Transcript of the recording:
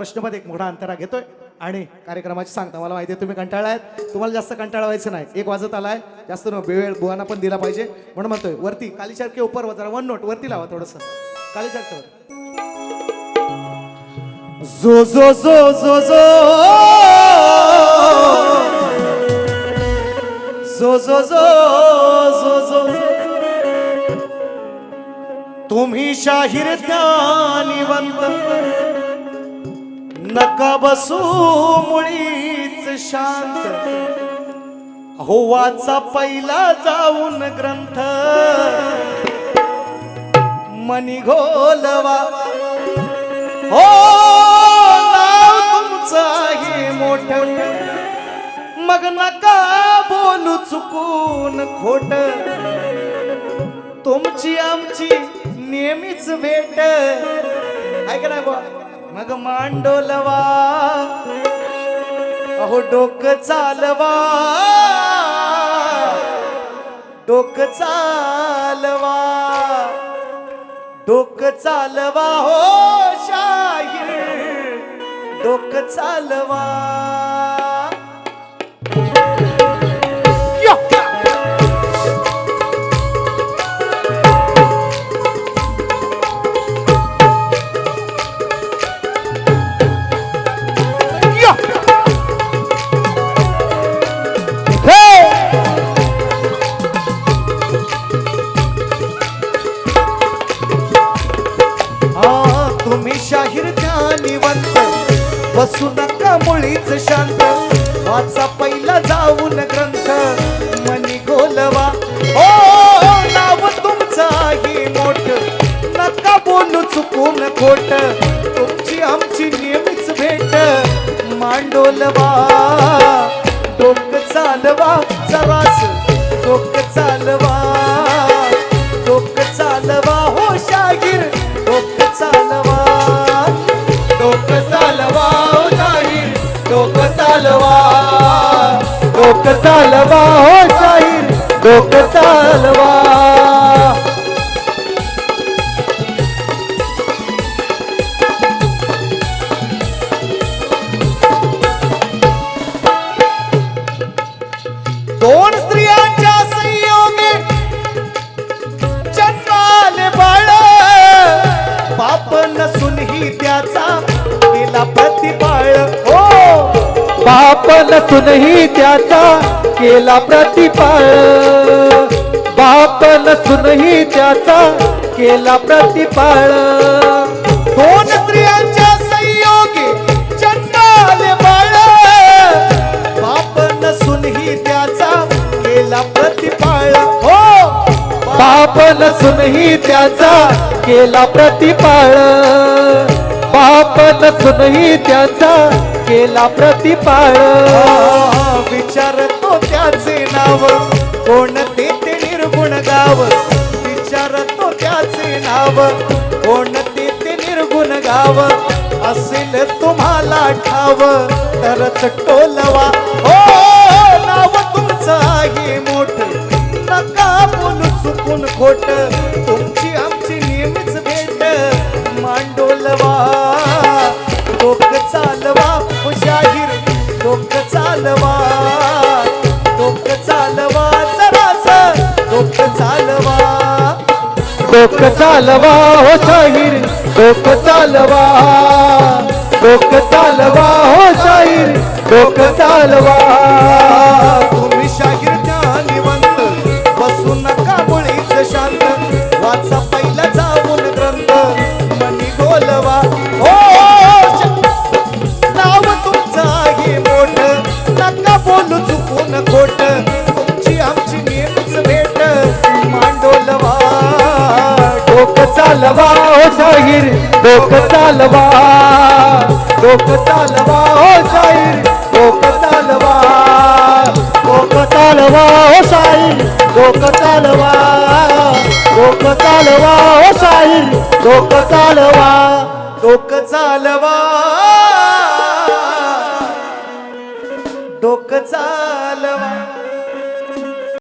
प्रश्नपद एक मोठा अंतरा घेतोय आणि कार्यक्रमाची सांगता मला माहिती आहे तुम्ही कंटाळा आहेत तुम्हाला जास्त कंटाळा व्हायचं नाही. एक वाजत आलाय. जास्त न वेळ बुवांना पण दिला पाहिजे. म्हणून म्हणतोय वरती काली के उपर जरा वन नोट वरती लावा थोडस. काली वर. जो जो जो जो जो. जो जो जो जो जो. तुम्ही शाहीर ज्ञानीवंत. नका बसू मुळीच शांत. हो वाचा पहिला जाऊन ग्रंथ. मनी घोलवा. हो नाव तुमचं आहे मोठ. मग नका बोलू चुकून खोट. तुमची आमची नेहमीच भेट. ऐक नाही बा मग मांडोलवा. अहो डोक चालवा. डोक चालवा. डोक चालवा हो शाहीर. डोक चालवा. शाहीर ज्ञानीवंत बसू नका मुळीच शांत. वाचा पहिला जाऊन ग्रंथ. मनी गोलवा हो नाव तुमचाही मोठ. नका बोलू चुकून खोट. तुमची आमची नेहमीच भेट. मांडोलवा. डोक चालवा. डोक चालवा हो शाहीर डोक चालवा. बाप नसूनही त्याचा केला प्रतिपाळ बाप नसूनही त्याचा केला प्रतिपाळ दोन स्त्रियांच्या संयोगे जन्माले बाळ. बाप नसूनही त्याचा केला प्रतिपाळ हो! बाप नसूनही त्याचा केला प्रतिपाळ बाप नसूनही त्याचा केला प्रतिपाळ. विचारतो त्याचे नाव. कोणते ते निर्गुण गाव? विचारतो त्याचे नाव. कोणते ते निर्गुण गाव? असेल तुम्हाला ठाव. तरच टोलवा. हो नाव तुमचं आहे मोठ. नका बोलू चुकून खोट. डोक चालवा हो शाहीर डोक चालवा. डोक चालवा हो शाहीर डोक चालवा. लोक चालवा लोक चालवा हो शाहीर लोक चालवा लोक चालवा हो शाहीर लोक चालवा लोक चालवा हो शाहीर लोक चालवा लोक चालवा.